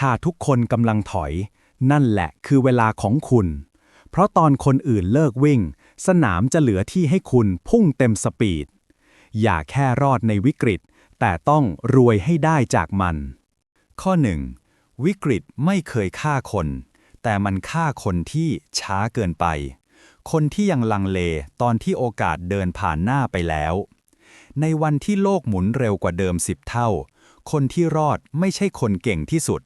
ถ้าทุกคนกำลังถอย นั่นแหละคือเวลาของคุณ เพราะตอนคนอื่นเลิกวิ่ง สนามจะเหลือที่ให้คุณพุ่งเต็มสปีด อย่าแค่รอดในวิกฤต แต่ต้องรวยให้ได้จากมัน ข้อ 1. วิกฤตไม่เคยฆ่าคน แต่มันฆ่าคนที่ช้าเกินไป คนที่ยังลังเลตอนที่โอกาสเดินผ่านหน้าไปแล้ว ในวันที่โลกหมุนเร็วกว่าเดิมสิบเท่าคนที่รอดไม่ใช่คนเก่งที่สุด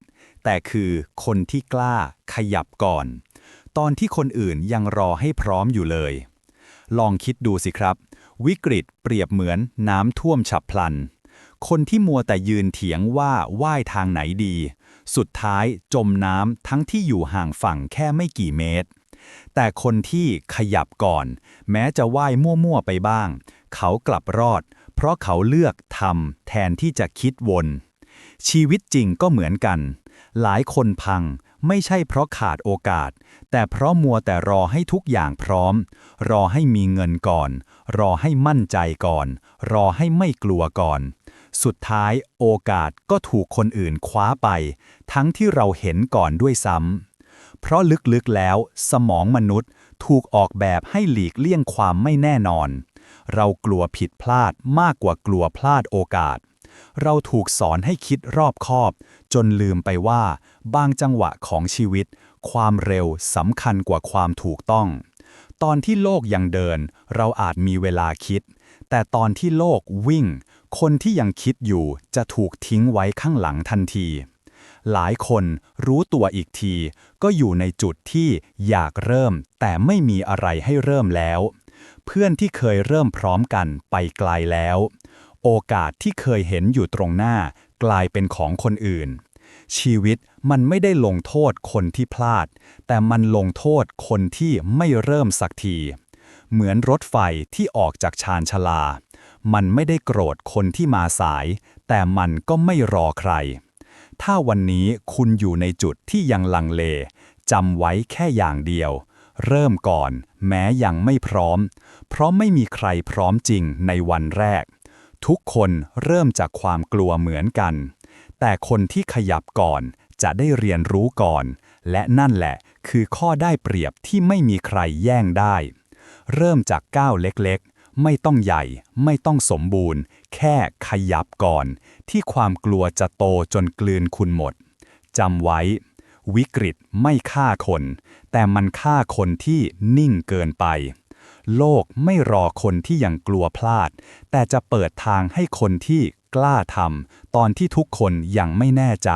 แต่คือคนที่กล้าขยับก่อน ตอนที่คนอื่นยังรอให้พร้อมอยู่เลย ลองคิดดูสิครับ วิกฤตเปรียบเหมือนน้ำท่วมฉับพลัน คนที่มัวแต่ยืนเถียงว่าว่ายทางไหนดี สุดท้ายจมน้ำทั้งที่อยู่ห่างฝั่งแค่ไม่กี่เมตร แต่คนที่ขยับก่อน แม้จะว่ายมั่วๆไปบ้าง เขากลับรอด เพราะเขาเลือกทำแทนที่จะคิดวน ชีวิตจริงก็เหมือนกัน หลายคนพัง ไม่ใช่เพราะขาดโอกาส แต่เพราะมัวแต่รอให้ทุกอย่างพร้อม รอให้มีเงินก่อน รอให้มั่นใจก่อน รอให้ไม่กลัวก่อน สุดท้ายโอกาสก็ถูกคนอื่นคว้าไป ทั้งที่เราเห็นก่อนด้วยซ้ำเพราะลึกๆแล้ว สมองมนุษย์ถูกออกแบบให้หลีกเลี่ยงความไม่แน่นอน เรากลัวผิดพลาดมากกว่ากลัวพลาดโอกาส เราถูกสอนให้คิดรอบคอบ จนลืมไปว่า บางจังหวะของชีวิต ความเร็วสำคัญกว่าความถูกต้อง ตอนที่โลกยังเดิน เราอาจมีเวลาคิด แต่ตอนที่โลกวิ่ง คนที่ยังคิดอยู่จะถูกทิ้งไว้ข้างหลังทันทีหลายคนรู้ตัวอีกที ก็อยู่ในจุดที่อยากเริ่ม แต่ไม่มีอะไรให้เริ่มแล้ว เพื่อนที่เคยเริ่มพร้อมกันไปไกลแล้ว โอกาสที่เคยเห็นอยู่ตรงหน้ากลายเป็นของคนอื่น ชีวิตมันไม่ได้ลงโทษคนที่พลาด แต่มันลงโทษคนที่ไม่เริ่มสักที เหมือนรถไฟที่ออกจากชานชาลา มันไม่ได้โกรธคนที่มาสาย แต่มันก็ไม่รอใคร ถ้าวันนี้คุณอยู่ในจุดที่ยังลังเลจำไว้แค่อย่างเดียว เริ่มก่อน แม้ยังไม่พร้อม เพราะไม่มีใครพร้อมจริงในวันแรก ทุกคนเริ่มจากความกลัวเหมือนกัน แต่คนที่ขยับก่อนจะได้เรียนรู้ก่อน และนั่นแหละคือข้อได้เปรียบที่ไม่มีใครแย่งได้ เริ่มจากก้าวเล็กๆ ไม่ต้องใหญ่ ไม่ต้องสมบูรณ์ แค่ขยับก่อน ที่ความกลัวจะโตจนกลืนคุณหมดจำไว้ วิกฤตไม่ฆ่าคน แต่มันฆ่าคนที่นิ่งเกินไป โลกไม่รอคนที่ยังกลัวพลาด แต่จะเปิดทางให้คนที่กล้าทำตอนที่ทุกคนยังไม่แน่ใจ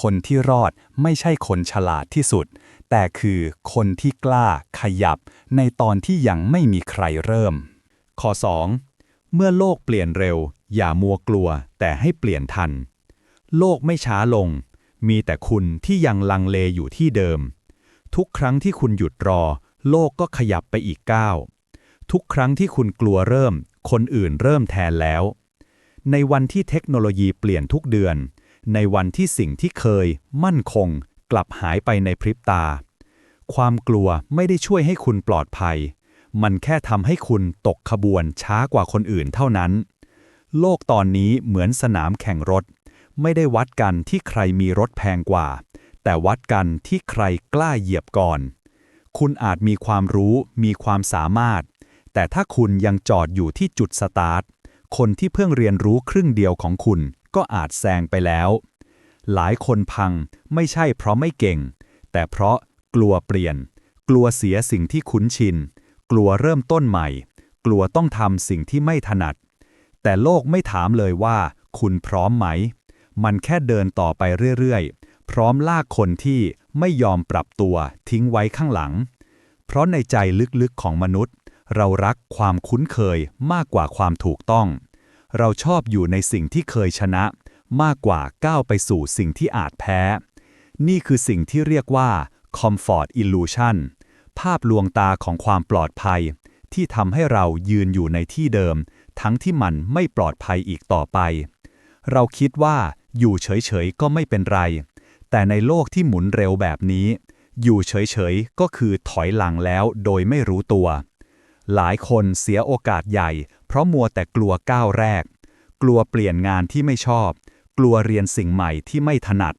คนที่รอดไม่ใช่คนฉลาดที่สุด แต่คือคนที่กล้าขยับในตอนที่ยังไม่มีใครเริ่ม ข้อ 2. เมื่อโลกเปลี่ยนเร็ว อย่ามัวกลัว แต่ให้เปลี่ยนทัน โลกไม่ช้าลง มีแต่คุณที่ยังลังเลอยู่ที่เดิม ทุกครั้งที่คุณหยุดรอ โลกก็ขยับไปอีกก้าว ทุกครั้งที่คุณกลัวเริ่ม คนอื่นเริ่มแทนแล้ว ในวันที่เทคโนโลยีเปลี่ยนทุกเดือน ในวันที่สิ่งที่เคย มั่นคง กลับหายไปในพริบตา ความกลัวไม่ได้ช่วยให้คุณปลอดภัย มันแค่ทำให้คุณตกขบวนช้ากว่าคนอื่นเท่านั้น โลกตอนนี้เหมือนสนามแข่งรถ ไม่ได้วัดกันที่ใครมีรถแพงกว่า แต่วัดกันที่ใครกล้าเหยียบก่อน คุณอาจมีความรู้ มีความสามารถ แต่ถ้าคุณยังจอดอยู่ที่จุดสตาร์ท คนที่เพิ่งเรียนรู้ครึ่งเดียวของคุณก็อาจแซงไปแล้ว หลายคนพังไม่ใช่เพราะไม่เก่ง แต่เพราะกลัวเปลี่ยน กลัวเสียสิ่งที่คุ้นชิน กลัวเริ่มต้นใหม่ กลัวต้องทำสิ่งที่ไม่ถนัด แต่โลกไม่ถามเลยว่า คุณพร้อมไหม มันแค่เดินต่อไปเรื่อยๆ พร้อมลากคนที่ไม่ยอมปรับตัวทิ้งไว้ข้างหลัง เพราะในใจลึกๆของมนุษย์ เรารักความคุ้นเคยมากกว่าความถูกต้อง เราชอบอยู่ในสิ่งที่เคยชนะ มากกว่าก้าวไปสู่สิ่งที่อาจแพ้ นี่คือสิ่งที่เรียกว่า comfort illusion ภาพลวงตาของความปลอดภัย ที่ทำให้เรายืนอยู่ในที่เดิม ทั้งที่มันไม่ปลอดภัยอีกต่อไป เราคิดว่าอยู่เฉยๆก็ไม่เป็นไร แต่ในโลกที่หมุนเร็วแบบนี้ อยู่เฉยๆ ก็คือถอยหลังแล้วโดยไม่รู้ตัว หลายคนเสียโอกาสใหญ่ เพราะมัวแต่กลัวก้าวแรก กลัวเปลี่ยนงานที่ไม่ชอบ กลัวเรียนสิ่งใหม่ที่ไม่ถนัด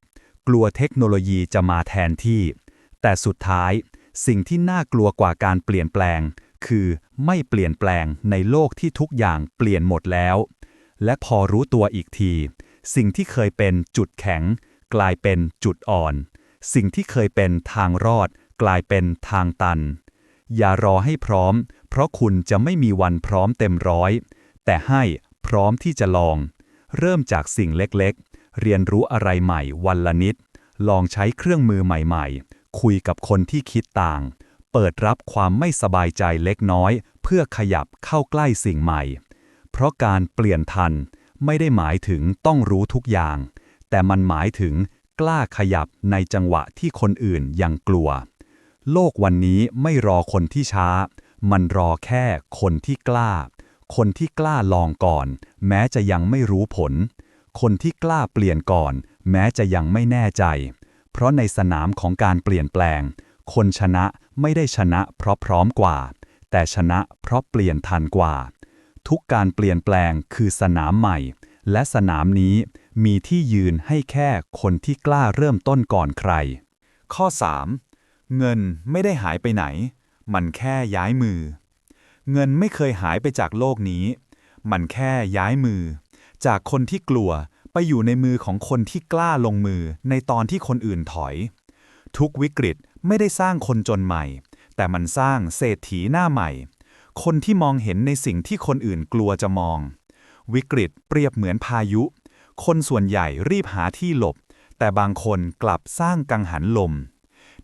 กลัวเทคโนโลยีจะมาแทนที่ แต่สุดท้ายสิ่งที่น่ากลัวกว่าการเปลี่ยนแปลง คือไม่เปลี่ยนแปลงในโลกที่ทุกอย่างเปลี่ยนหมดแล้ว และพอรู้ตัวอีกที สิ่งที่เคยเป็นจุดแข็ง กลายเป็นจุดอ่อน สิ่งที่เคยเป็นทางรอด กลายเป็นทางตัน อย่ารอให้พร้อม เพราะคุณจะไม่มีวันพร้อมเต็มร้อย แต่ให้พร้อมที่จะลอง เริ่มจากสิ่งเล็กๆ เรียนรู้อะไรใหม่วันละนิด ลองใช้เครื่องมือใหม่ๆ คุยกับคนที่คิดต่าง เปิดรับความไม่สบายใจเล็กน้อย เพื่อขยับเข้าใกล้สิ่งใหม่ เพราะการเปลี่ยนทันไม่ได้หมายถึงต้องรู้ทุกอย่าง แต่มันหมายถึงกล้าขยับในจังหวะที่คนอื่นยังกลัว โลกวันนี้ไม่รอคนที่ช้า มันรอแค่คนที่กล้า คนที่กล้าลองก่อน แม้จะยังไม่รู้ผล คนที่กล้าเปลี่ยนก่อน แม้จะยังไม่แน่ใจ เพราะในสนามของการเปลี่ยนแปลง คนชนะไม่ได้ชนะเพราะพร้อมกว่า แต่ชนะเพราะเปลี่ยนทันกว่า ทุกการเปลี่ยนแปลงคือสนามใหม่ และสนามนี้ มีที่ยืนให้แค่คนที่กล้าเริ่มต้นก่อนใคร ข้อ 3. เงินไม่ได้หายไปไหน มันแค่ย้ายมือ เงินไม่เคยหายไปจากโลกนี้ มันแค่ย้ายมือ จากคนที่กลัวไปอยู่ในมือของคนที่กล้าลงมือในตอนที่คนอื่นถอย ทุกวิกฤตไม่ได้สร้างคนจนใหม่ แต่มันสร้างเศรษฐีหน้าใหม่ คนที่มองเห็นในสิ่งที่คนอื่นกลัวจะมอง วิกฤตเปรียบเหมือนพายุ คนส่วนใหญ่รีบหาที่หลบ แต่บางคนกลับสร้างกังหันลม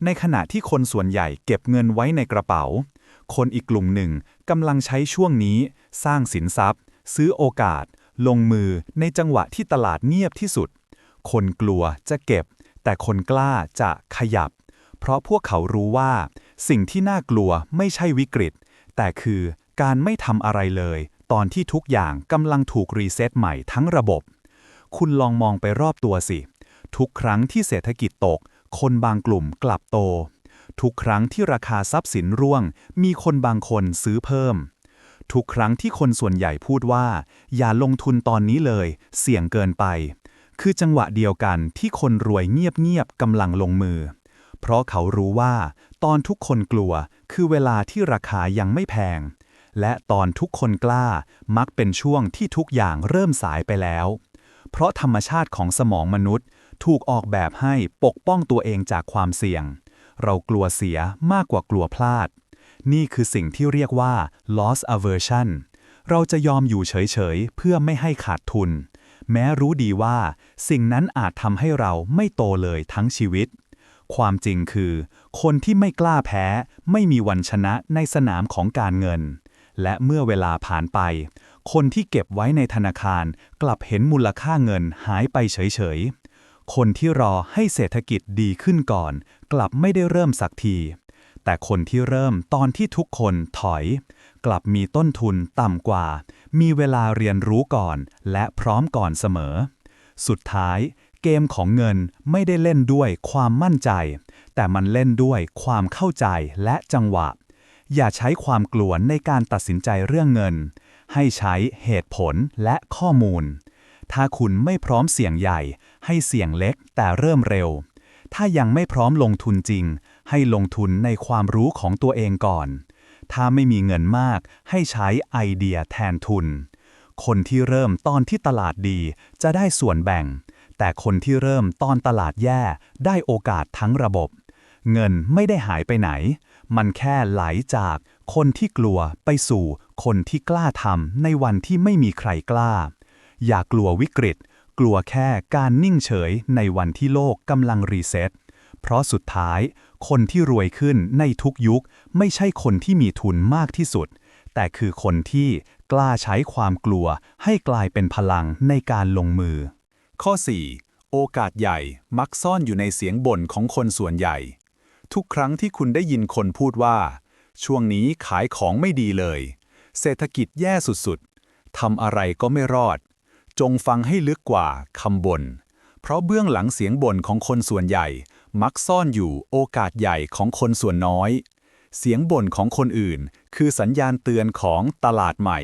ในขณะที่คนส่วนใหญ่เก็บเงินไว้ในกระเป๋า คนอีกกลุ่มหนึ่งกำลังใช้ช่วงนี้สร้างสินทรัพย์ ซื้อโอกาส ลงมือในจังหวะที่ตลาดเงียบที่สุด คนกลัวจะเก็บ แต่คนกล้าจะขยับ เพราะพวกเขารู้ว่า สิ่งที่น่ากลัวไม่ใช่วิกฤต แต่คือการไม่ทำอะไรเลย ตอนที่ทุกอย่างกำลังถูกรีเซ็ตใหม่ทั้งระบบ คุณลองมองไปรอบตัวสิ ทุกครั้งที่เศรษฐกิจตก คนบางกลุ่มกลับโต ทุกครั้งที่ราคาทรัพย์สินร่วง มีคนบางคนซื้อเพิ่ม ทุกครั้งที่คนส่วนใหญ่พูดว่า อย่าลงทุนตอนนี้เลย เสี่ยงเกินไป คือจังหวะเดียวกันที่คนรวยเงียบๆกำลังลงมือ เพราะเขารู้ว่า ตอนทุกคนกลัวคือเวลาที่ราคายังไม่แพงและตอนทุกคนกล้ามักเป็นช่วงที่ทุกอย่างเริ่มสายไปแล้ว เพราะธรรมชาติของสมองมนุษย์ ถูกออกแบบให้ปกป้องตัวเองจากความเสี่ยง เรากลัวเสียมากกว่ากลัวพลาด นี่คือสิ่งที่เรียกว่า loss aversion เราจะยอมอยู่เฉยๆ เพื่อไม่ให้ขาดทุน แม้รู้ดีว่า สิ่งนั้นอาจทำให้เราไม่โตเลยทั้งชีวิต ความจริงคือ คนที่ไม่กล้าแพ้ ไม่มีวันชนะในสนามของการเงิน และเมื่อเวลาผ่านไป คนที่เก็บไว้ในธนาคารกลับเห็นมูลค่าเงินหายไปเฉยๆ คนที่รอให้เศรษฐกิจดีขึ้นก่อน กลับไม่ได้เริ่มสักที แต่คนที่เริ่มตอนที่ทุกคนถอย กลับมีต้นทุนต่ำกว่า มีเวลาเรียนรู้ก่อนและพร้อมก่อนเสมอ สุดท้ายเกมของเงินไม่ได้เล่นด้วยความมั่นใจ แต่มันเล่นด้วยความเข้าใจและจังหวะ อย่าใช้ความกลัวในการตัดสินใจเรื่องเงิน ให้ใช้เหตุผลและข้อมูล ถ้าคุณไม่พร้อมเสี่ยงใหญ่ ให้เสี่ยงเล็กแต่เริ่มเร็ว ถ้ายังไม่พร้อมลงทุนจริง ให้ลงทุนในความรู้ของตัวเองก่อน ถ้าไม่มีเงินมาก ให้ใช้ไอเดียแทนทุน คนที่เริ่มตอนที่ตลาดดีจะได้ส่วนแบ่ง แต่คนที่เริ่มตอนตลาดแย่ได้โอกาสทั้งระบบ เงินไม่ได้หายไปไหน มันแค่ไหลจาก คนที่กลัวไปสู่คนที่กล้าทำในวันที่ไม่มีใครกล้า อย่ากลัววิกฤต กลัวแค่การนิ่งเฉยในวันที่โลกกำลังรีเซ็ตเพราะสุดท้าย คนที่รวยขึ้นในทุกยุค ไม่ใช่คนที่มีทุนมากที่สุด แต่คือคนที่กล้าใช้ความกลัวให้กลายเป็นพลังในการลงมือ ข้อ 4. โอกาสใหญ่มักซ่อนอยู่ในเสียงบ่นของคนส่วนใหญ่ ทุกครั้งที่คุณได้ยินคนพูดว่า ช่วงนี้ขายของไม่ดีเลย เศรษฐกิจแย่สุดๆทำอะไรก็ไม่รอด จงฟังให้ลึกกว่าคำบ่นเพราะเบื้องหลังเสียงบ่นของคนส่วนใหญ่ มักซ่อนอยู่โอกาสใหญ่ของคนส่วนน้อย เสียงบ่นของคนอื่น คือสัญญาณเตือนของตลาดใหม่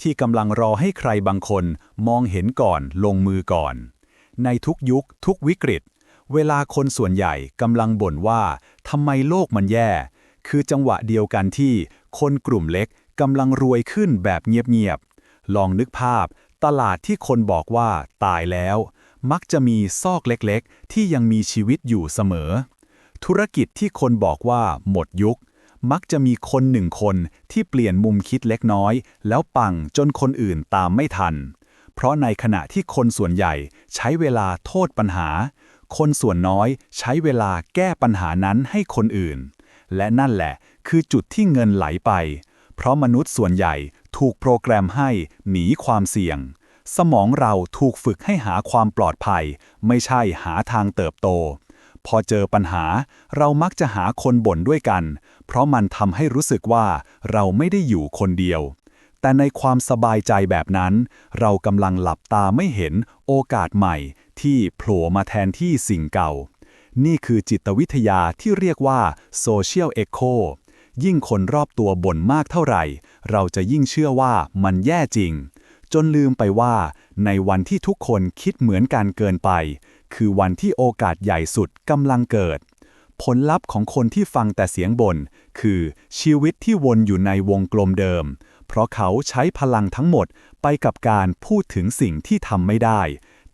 ที่กำลังรอให้ใครบางคนมองเห็นก่อนลงมือก่อน ในทุกยุคทุกวิกฤต เวลาคนส่วนใหญ่กำลังบ่นว่าทำไมโลกมันแย่ คือจังหวะเดียวกันที่คนกลุ่มเล็กกำลังรวยขึ้นแบบเงียบๆ ลองนึกภาพ ตลาดที่คนบอกว่าตายแล้ว มักจะมีซอกเล็กๆ ที่ยังมีชีวิตอยู่เสมอ ธุรกิจที่คนบอกว่าหมดยุค มักจะมีคนหนึ่งคนที่เปลี่ยนมุมคิดเล็กน้อย แล้วปังจนคนอื่นตามไม่ทัน เพราะในขณะที่คนส่วนใหญ่ใช้เวลาโทษปัญหา คนส่วนน้อยใช้เวลาแก้ปัญหานั้นให้คนอื่น และนั่นแหละ คือจุดที่เงินไหลไป เพราะมนุษย์ส่วนใหญ่ถูกโปรแกรมให้หนีความเสี่ยง สมองเราถูกฝึกให้หาความปลอดภัย ไม่ใช่หาทางเติบโต พอเจอปัญหา เรามักจะหาคนบ่นด้วยกัน เพราะมันทำให้รู้สึกว่าเราไม่ได้อยู่คนเดียว แต่ในความสบายใจแบบนั้น เรากำลังหลับตาไม่เห็นโอกาสใหม่ที่โผล่มาแทนที่สิ่งเก่า นี่คือจิตวิทยาที่เรียกว่า Social Echo ยิ่งคนรอบตัวบ่นมากเท่าไหร่ เราจะยิ่งเชื่อว่ามันแย่จริง จนลืมไปว่า ในวันที่ทุกคนคิดเหมือนกันเกินไป คือวันที่โอกาสใหญ่สุดกำลังเกิด ผลลัพธ์ของคนที่ฟังแต่เสียงบน่นคือชีวิตที่วนอยู่ในวงกลมเดิม เพราะเขาใช้พลังทั้งหมดไปกับการพูดถึงสิ่งที่ทำไม่ได้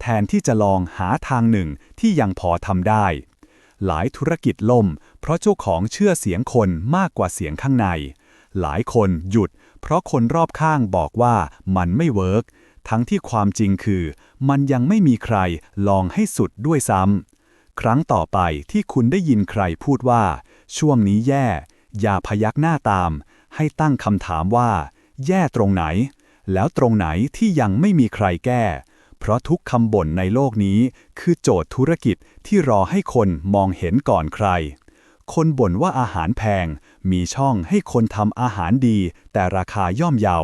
แทนที่จะลองหาทางหนึ่งที่ยังพอทำได้ หลายธุรกิจล่ม เพราะเจ้าของเชื่อเสียงคนมากกว่าเสียงข้างใน หลายคนหยุด เพราะคนรอบข้างบอกว่ามันไม่เวิร์กทั้งที่ความจริงคือ มันยังไม่มีใครลองให้สุดด้วยซ้ำครั้งต่อไปที่คุณได้ยินใครพูดว่า ช่วงนี้แย่ อย่าพยักหน้าตาม ให้ตั้งคำถามว่า แย่ตรงไหน แล้วตรงไหนที่ยังไม่มีใครแก้ เพราะทุกคำบ่นในโลกนี้คือโจทย์ธุรกิจที่รอให้คนมองเห็นก่อนใคร คนบ่นว่าอาหารแพง มีช่องให้คนทำอาหารดี แต่ราคาย่อมเยา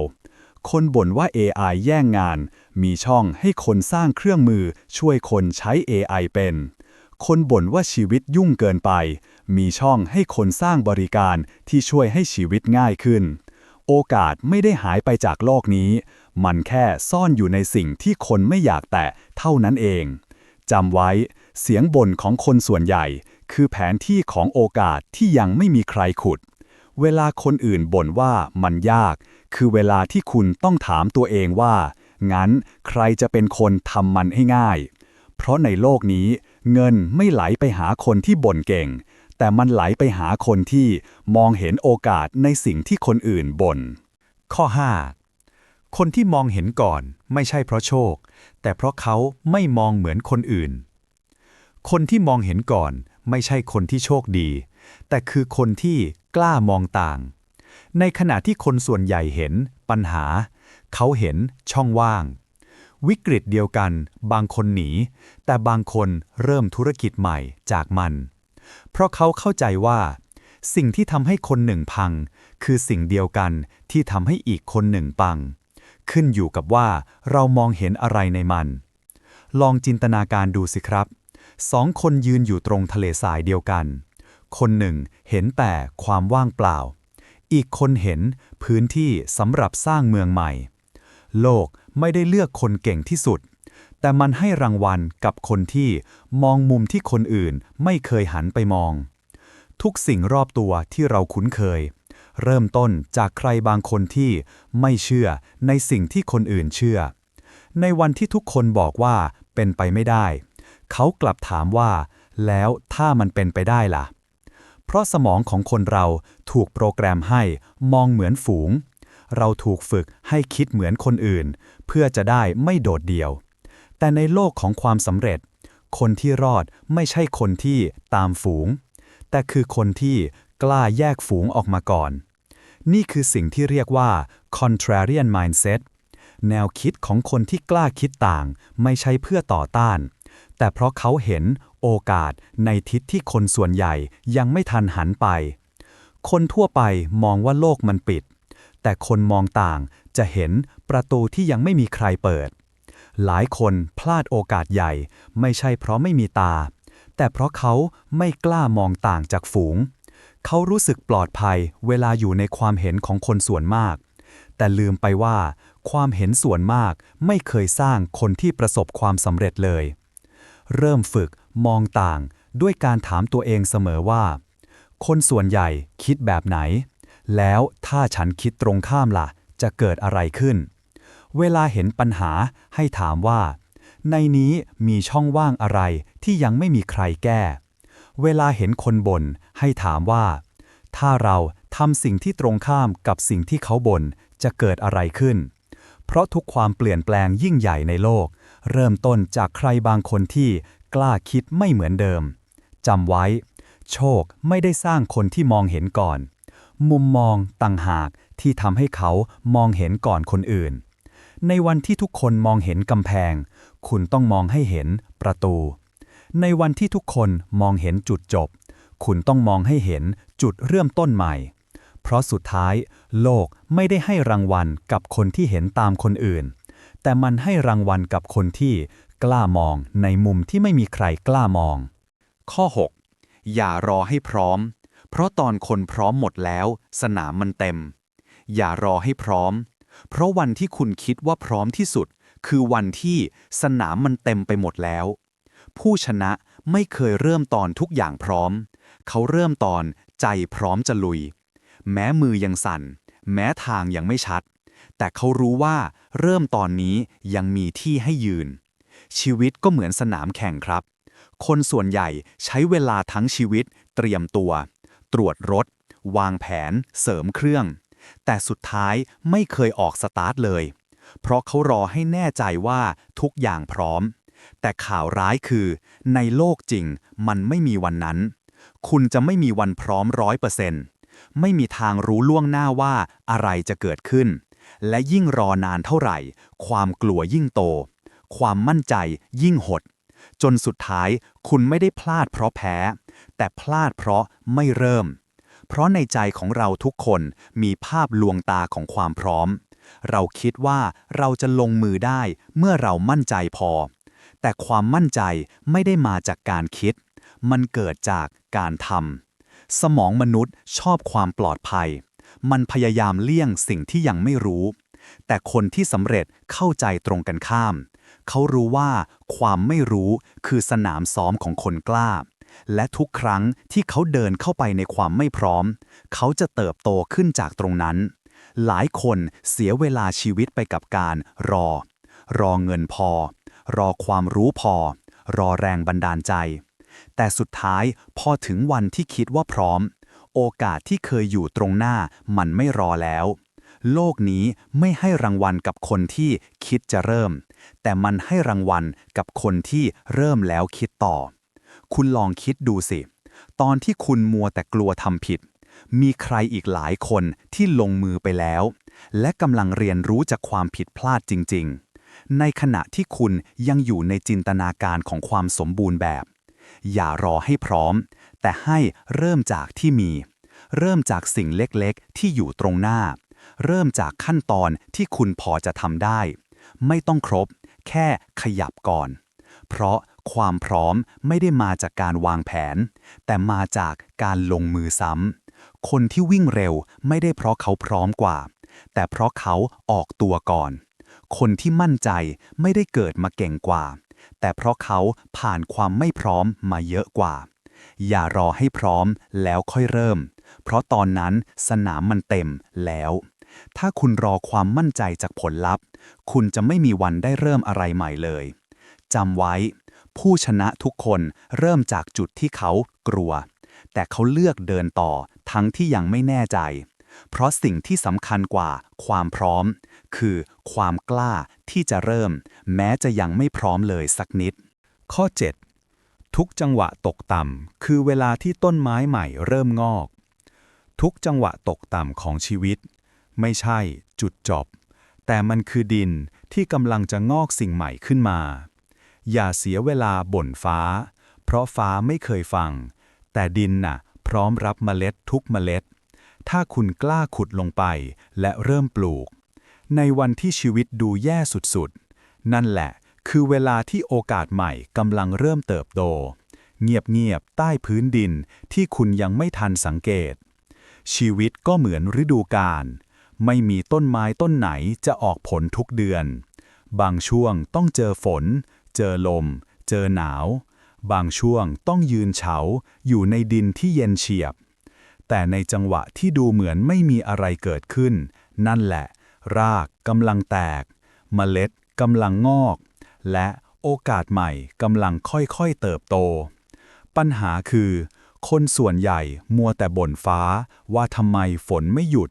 คนบ่นว่า AI แย่งงาน มีช่องให้คนสร้างเครื่องมือช่วยคนใช้ AI เป็น คนบ่นว่าชีวิตยุ่งเกินไป มีช่องให้คนสร้างบริการที่ช่วยให้ชีวิตง่ายขึ้น โอกาสไม่ได้หายไปจากโลกนี้ มันแค่ซ่อนอยู่ในสิ่งที่คนไม่อยากแตะเท่านั้นเองจำไว้เสียงบ่นของคนส่วนใหญ่ คือแผนที่ของโอกาสที่ยังไม่มีใครขุด เวลาคนอื่นบ่นว่ามันยาก คือเวลาที่คุณต้องถามตัวเองว่า งั้นใครจะเป็นคนทำมันให้ง่าย เพราะในโลกนี้ เงินไม่ไหลไปหาคนที่บ่นเก่ง แต่มันไหลไปหาคนที่มองเห็นโอกาสในสิ่งที่คนอื่นบ่นข้อ 5 คนที่มองเห็นก่อนไม่ใช่เพราะโชค แต่เพราะเขาไม่มองเหมือนคนอื่น คนที่มองเห็นก่อนไม่ใช่คนที่โชคดี แต่คือคนที่กล้ามองต่าง ในขณะที่คนส่วนใหญ่เห็นปัญหา เขาเห็นช่องว่าง วิกฤตเดียวกัน บางคนหนี แต่บางคนเริ่มธุรกิจใหม่จากมัน เพราะเขาเข้าใจว่า สิ่งที่ทำให้คนหนึ่งพัง คือสิ่งเดียวกันที่ทำให้อีกคนหนึ่งปัง ขึ้นอยู่กับว่าเรามองเห็นอะไรในมัน ลองจินตนาการดูสิครับ สองคนยืนอยู่ตรงทะเลทรายเดียวกัน คนหนึ่งเห็นแต่ความว่างเปล่า อีกคนเห็นพื้นที่สำหรับสร้างเมืองใหม่ โลกไม่ได้เลือกคนเก่งที่สุด แต่มันให้รางวัลกับคนที่มองมุมที่คนอื่นไม่เคยหันไปมอง ทุกสิ่งรอบตัวที่เราคุ้นเคย เริ่มต้นจากใครบางคนที่ไม่เชื่อในสิ่งที่คนอื่นเชื่อ ในวันที่ทุกคนบอกว่าเป็นไปไม่ได้ เขากลับถามว่า แล้วถ้ามันเป็นไปได้ล่ะ เพราะสมองของคนเราถูกโปรแกรมให้มองเหมือนฝูง เราถูกฝึกให้คิดเหมือนคนอื่น เพื่อจะได้ไม่โดดเดี่ยว แต่ในโลกของความสำเร็จ คนที่รอดไม่ใช่คนที่ตามฝูง แต่คือคนที่ กล้าแยกฝูงออกมาก่อน นี่คือสิ่งที่เรียกว่า contrarian mindset แนวคิดของคนที่กล้าคิดต่าง ไม่ใช่เพื่อต่อต้าน แต่เพราะเขาเห็นโอกาสในทิศที่คนส่วนใหญ่ยังไม่ทันหันไป คนทั่วไปมองว่าโลกมันปิด แต่คนมองต่างจะเห็นประตูที่ยังไม่มีใครเปิด หลายคนพลาดโอกาสใหญ่ ไม่ใช่เพราะไม่มีตา แต่เพราะเขาไม่กล้ามองต่างจากฝูง เขารู้สึกปลอดภัยเวลาอยู่ในความเห็นของคนส่วนมาก แต่ลืมไปว่า ความเห็นส่วนมากไม่เคยสร้างคนที่ประสบความสำเร็จเลย เริ่มฝึกมองต่างด้วยการถามตัวเองเสมอว่า คนส่วนใหญ่คิดแบบไหน แล้วถ้าฉันคิดตรงข้ามล่ะ จะเกิดอะไรขึ้น เวลาเห็นปัญหาให้ถามว่า ในนี้มีช่องว่างอะไรที่ยังไม่มีใครแก้ เวลาเห็นคนบ่น ให้ถามว่า ถ้าเราทำสิ่งที่ตรงข้ามกับสิ่งที่เขาบ่นจะเกิดอะไรขึ้น เพราะทุกความเปลี่ยนแปลงยิ่งใหญ่ในโลก เริ่มต้นจากใครบางคนที่กล้าคิดไม่เหมือนเดิมจำไว้ โชคไม่ได้สร้างคนที่มองเห็นก่อน มุมมองต่างหากที่ทำให้เขามองเห็นก่อนคนอื่น ในวันที่ทุกคนมองเห็นกำแพง คุณต้องมองให้เห็นประตู ในวันที่ทุกคนมองเห็นจุดจบ คุณต้องมองให้เห็นจุดเริ่มต้นใหม่ เพราะสุดท้ายโลกไม่ได้ให้รางวัลกับคนที่เห็นตามคนอื่น แต่มันให้รางวัลกับคนที่กล้ามองในมุมที่ไม่มีใครกล้ามอง ข้อ 6 อย่ารอให้พร้อม เพราะตอนคนพร้อมหมดแล้ว สนามมันเต็ม อย่ารอให้พร้อม เพราะวันที่คุณคิดว่าพร้อมที่สุด คือวันที่สนามมันเต็มไปหมดแล้ว ผู้ชนะไม่เคยเริ่มตอนทุกอย่างพร้อม เขาเริ่มตอนใจพร้อมจะลุย แม้มือยังสั่น แม้ทางยังไม่ชัด แต่เขารู้ว่าเริ่มตอนนี้ยังมีที่ให้ยืน ชีวิตก็เหมือนสนามแข่งครับ คนส่วนใหญ่ใช้เวลาทั้งชีวิตเตรียมตัว ตรวจรถ วางแผน เสริมเครื่อง แต่สุดท้ายไม่เคยออกสตาร์ทเลย เพราะเขารอให้แน่ใจว่าทุกอย่างพร้อมแต่ข่าวร้ายคือ ในโลกจริงมันไม่มีวันนั้น คุณจะไม่มีวันพร้อมร้อยเปอร์เซ็นต์ไม่มีทางรู้ล่วงหน้าว่าอะไรจะเกิดขึ้น และยิ่งรอนานเท่าไหร่ ความกลัวยิ่งโต ความมั่นใจยิ่งหด จนสุดท้ายคุณไม่ได้พลาดเพราะแพ้ แต่พลาดเพราะไม่เริ่ม เพราะในใจของเราทุกคนมีภาพลวงตาของความพร้อม เราคิดว่าเราจะลงมือได้เมื่อเรามั่นใจพอ แต่ความมั่นใจไม่ได้มาจากการคิด มันเกิดจากการทำสมองมนุษย์ชอบความปลอดภัย มันพยายามเลี่ยงสิ่งที่ยังไม่รู้ แต่คนที่สำเร็จเข้าใจตรงกันข้าม เขารู้ว่าความไม่รู้คือสนามซ้อมของคนกล้า และทุกครั้งที่เขาเดินเข้าไปในความไม่พร้อม เขาจะเติบโตขึ้นจากตรงนั้น หลายคนเสียเวลาชีวิตไปกับการรอ รอเงินพอ รอความรู้พอ รอแรงบันดาลใจ แต่สุดท้ายพอถึงวันที่คิดว่าพร้อม โอกาสที่เคยอยู่ตรงหน้ามันไม่รอแล้ว โลกนี้ไม่ให้รางวัลกับคนที่คิดจะเริ่ม แต่มันให้รางวัลกับคนที่เริ่มแล้วคิดต่อ คุณลองคิดดูสิ ตอนที่คุณมัวแต่กลัวทำผิด มีใครอีกหลายคนที่ลงมือไปแล้ว และกำลังเรียนรู้จากความผิดพลาดจริง ๆในขณะที่คุณยังอยู่ในจินตนาการของความสมบูรณ์แบบ อย่ารอให้พร้อม แต่ให้เริ่มจากที่มี เริ่มจากสิ่งเล็กๆ ที่อยู่ตรงหน้า เริ่มจากขั้นตอนที่คุณพอจะทำได้ ไม่ต้องครบ แค่ขยับก่อน เพราะความพร้อมไม่ได้มาจากการวางแผน แต่มาจากการลงมือซ้ำ คนที่วิ่งเร็วไม่ได้เพราะเขาพร้อมกว่า แต่เพราะเขาออกตัวก่อน คนที่มั่นใจไม่ได้เกิดมาเก่งกว่า แต่เพราะเขาผ่านความไม่พร้อมมาเยอะกว่า อย่ารอให้พร้อมแล้วค่อยเริ่ม เพราะตอนนั้นสนามมันเต็มแล้ว ถ้าคุณรอความมั่นใจจากผลลัพธ์ คุณจะไม่มีวันได้เริ่มอะไรใหม่เลยจำไว้ ผู้ชนะทุกคนเริ่มจากจุดที่เขากลัว แต่เขาเลือกเดินต่อทั้งที่ยังไม่แน่ใจ เพราะสิ่งที่สำคัญกว่าความพร้อม คือความกล้าที่จะเริ่ม แม้จะยังไม่พร้อมเลยสักนิด ข้อ 7 ทุกจังหวะตกต่ำคือเวลาที่ต้นไม้ใหม่เริ่มงอก ทุกจังหวะตกต่ำของชีวิต ไม่ใช่จุดจบ แต่มันคือดินที่กำลังจะงอกสิ่งใหม่ขึ้นมา อย่าเสียเวลาบ่นฟ้า เพราะฟ้าไม่เคยฟัง แต่ดินน่ะ พร้อมรับเมล็ดทุกเมล็ด ถ้าคุณกล้าขุดลงไปและเริ่มปลูก ในวันที่ชีวิตดูแย่สุดๆ นั่นแหละ คือเวลาที่โอกาสใหม่กำลังเริ่มเติบโต เงียบๆ ใต้พื้นดินที่คุณยังไม่ทันสังเกต ชีวิตก็เหมือนฤดูกาลไม่มีต้นไม้ต้นไหนจะออกผลทุกเดือน บางช่วงต้องเจอฝน เจอลม เจอหนาว บางช่วงต้องยืนเฉาอยู่ในดินที่เย็นเฉียบ แต่ในจังหวะที่ดูเหมือนไม่มีอะไรเกิดขึ้น นั่นแหละ รากกำลังแตก เมล็ดกำลังงอก และโอกาสใหม่กำลังค่อยๆเติบโต ปัญหาคือ คนส่วนใหญ่มัวแต่บ่นฟ้าว่าทำไมฝนไม่หยุด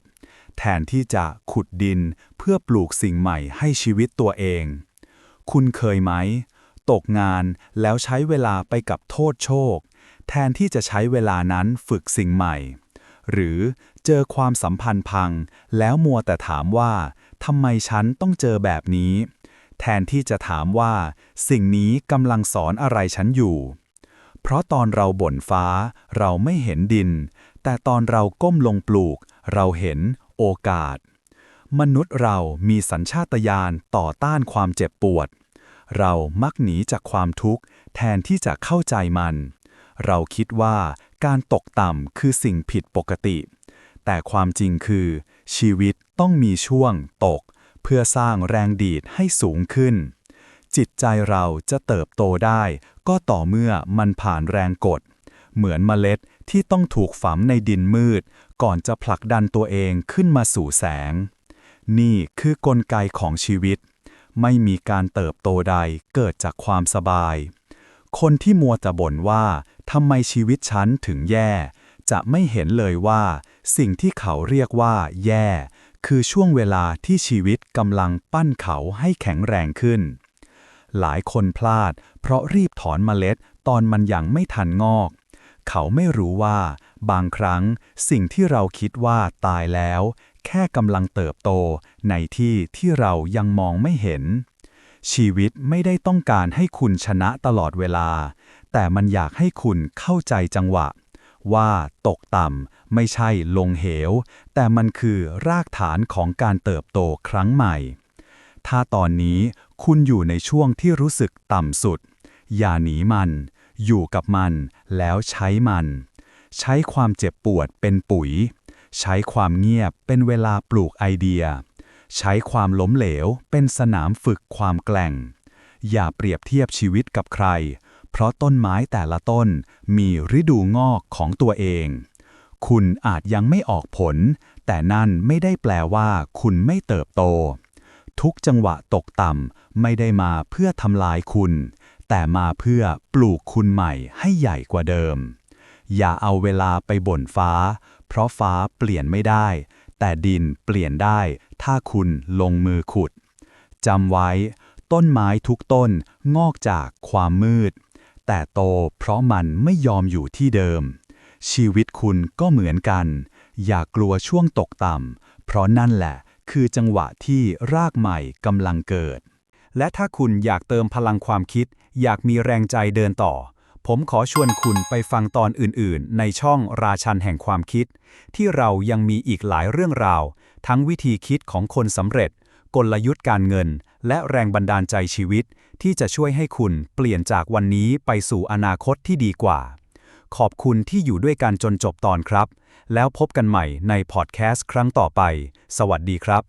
แทนที่จะขุดดินเพื่อปลูกสิ่งใหม่ให้ชีวิตตัวเอง คุณเคยไหม ตกงานแล้วใช้เวลาไปกับโทษโชค แทนที่จะใช้เวลานั้นฝึกสิ่งใหม่ หรือเจอความสัมพันธ์พัง แล้วมัวแต่ถามว่าทำไมฉันต้องเจอแบบนี้ แทนที่จะถามว่า สิ่งนี้กำลังสอนอะไรฉันอยู่ เพราะตอนเราบ่นฟ้า เราไม่เห็นดิน แต่ตอนเราก้มลงปลูก เราเห็นโอกาส มนุษย์เรามีสัญชาตญาณต่อต้านความเจ็บปวด เรามักหนีจากความทุกข์ แทนที่จะเข้าใจมัน เราคิดว่า การตกต่ำคือสิ่งผิดปกติ แต่ความจริงคือ ชีวิตต้องมีช่วงตก เพื่อสร้างแรงดีดให้สูงขึ้น จิตใจเราจะเติบโตได้ ก็ต่อเมื่อมันผ่านแรงกด เหมือนเมล็ดที่ต้องถูกฝังในดินมืด ก่อนจะผลักดันตัวเองขึ้นมาสู่แสง นี่คือกลไกของชีวิต ไม่มีการเติบโตใดเกิดจากความสบาย คนที่มัวแต่บ่นว่าทำไมชีวิตฉันถึงแย่ จะไม่เห็นเลยว่า สิ่งที่เขาเรียกว่าแย่ คือช่วงเวลาที่ชีวิตกำลังปั้นเขาให้แข็งแรงขึ้น หลายคนพลาด เพราะรีบถอนเมล็ดตอนมันยังไม่ทันงอก เขาไม่รู้ว่า บางครั้งสิ่งที่เราคิดว่าตายแล้ว แค่กำลังเติบโตในที่ที่เรายังมองไม่เห็น ชีวิตไม่ได้ต้องการให้คุณชนะตลอดเวลา แต่มันอยากให้คุณเข้าใจจังหวะ ว่าตกต่ำไม่ใช่ลงเหว แต่มันคือรากฐานของการเติบโตครั้งใหม่ ถ้าตอนนี้คุณอยู่ในช่วงที่รู้สึกต่ำสุด อย่าหนีมัน อยู่กับมันแล้วใช้มัน ใช้ความเจ็บปวดเป็นปุ๋ย ใช้ความเงียบเป็นเวลาปลูกไอเดีย ใช้ความล้มเหลวเป็นสนามฝึกความแกล่ง อย่าเปรียบเทียบชีวิตกับใคร เพราะต้นไม้แต่ละต้นมีฤดูงอกของตัวเอง คุณอาจยังไม่ออกผล แต่นั่นไม่ได้แปลว่าคุณไม่เติบโต ทุกจังหวะตกต่ำไม่ได้มาเพื่อทำลายคุณ แต่มาเพื่อปลูกคุณใหม่ให้ใหญ่กว่าเดิม อย่าเอาเวลาไปบ่นฟ้า เพราะฟ้าเปลี่ยนไม่ได้ แต่ดินเปลี่ยนได้ถ้าคุณลงมือขุดจำไว้ ต้นไม้ทุกต้นงอกจากความมืด แต่โตเพราะมันไม่ยอมอยู่ที่เดิม ชีวิตคุณก็เหมือนกัน อย่ากลัวช่วงตกต่ำเพราะนั่นแหละคือจังหวะที่รากใหม่กำลังเกิด และถ้าคุณอยากเติมพลังความคิด อยากมีแรงใจเดินต่อ ผมขอชวนคุณไปฟังตอนอื่นๆ ในช่องราชันแห่งความคิด ที่เรายังมีอีกหลายเรื่องราว ทั้งวิธีคิดของคนสำเร็จ กลยุทธ์การเงิน และแรงบันดาลใจชีวิต ที่จะช่วยให้คุณเปลี่ยนจากวันนี้ไปสู่อนาคตที่ดีกว่า ขอบคุณที่อยู่ด้วยกันจนจบตอนครับ แล้วพบกันใหม่ในพอดแคสต์ครั้งต่อไป สวัสดีครับ